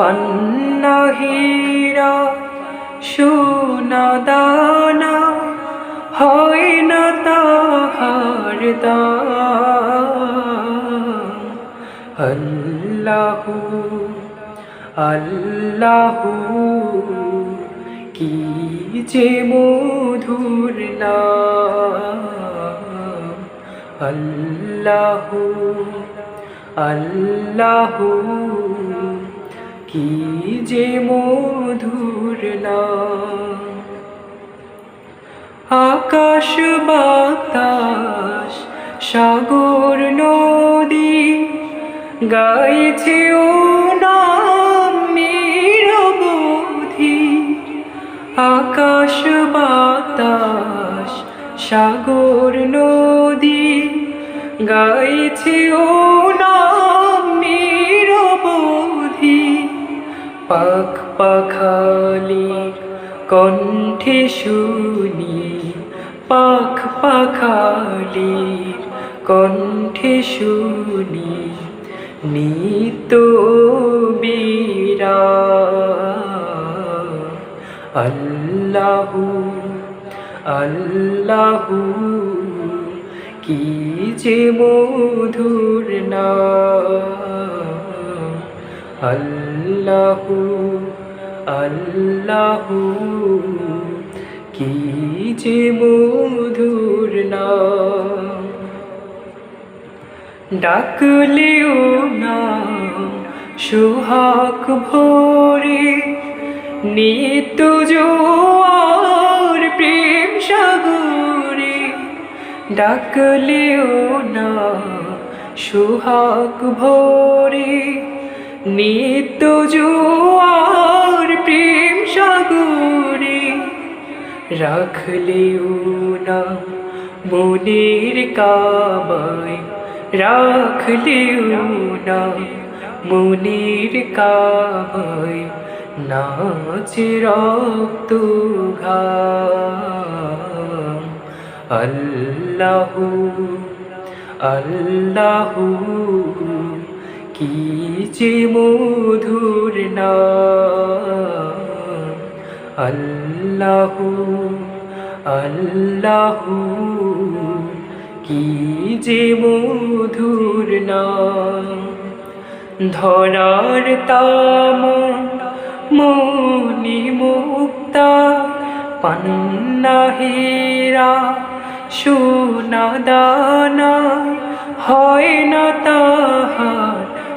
পান্না হীরা সোনা দানা হয় না তাহার আল্লাহু আল্লাহু, কি যে মধুর নাম। আল্লাহু আল্লাহু কি যে মধুর নাম। আকাশ বাতাস, সাগর, নদী, গাইছে ও নাম নিরবধি। আকাশ বাতাস, সাগর, নদী, গাইছে ও পাখ পাখালির কণ্ঠে শুনি পাখ পাখালির কণ্ঠে শুনি নিত বীরা আল্লাহু আল্লাহু, কি যে মধুর না আল্লাহু আল্লাহু। কি যে মধুর না ডাকলেও না সোহাগ ভোরে নিত জোয়ার প্রেম সাগরে। ডাকলেও না সোহাগ ভোরে নিত্য জোয়ার প্রেম সাগরে রাখলেও না মনের কাবায় রাখলেও না মনের কাবায় নাচে রক্ত ঘাম। আল্লাহু আল্লাহু কি যে মধুর না আল্লাহু আল্লাহু কি যে মধুর না ধরার তাম, মনি মুক্তা, পান্না হীরা, সোনা দানা, হয় না তাহার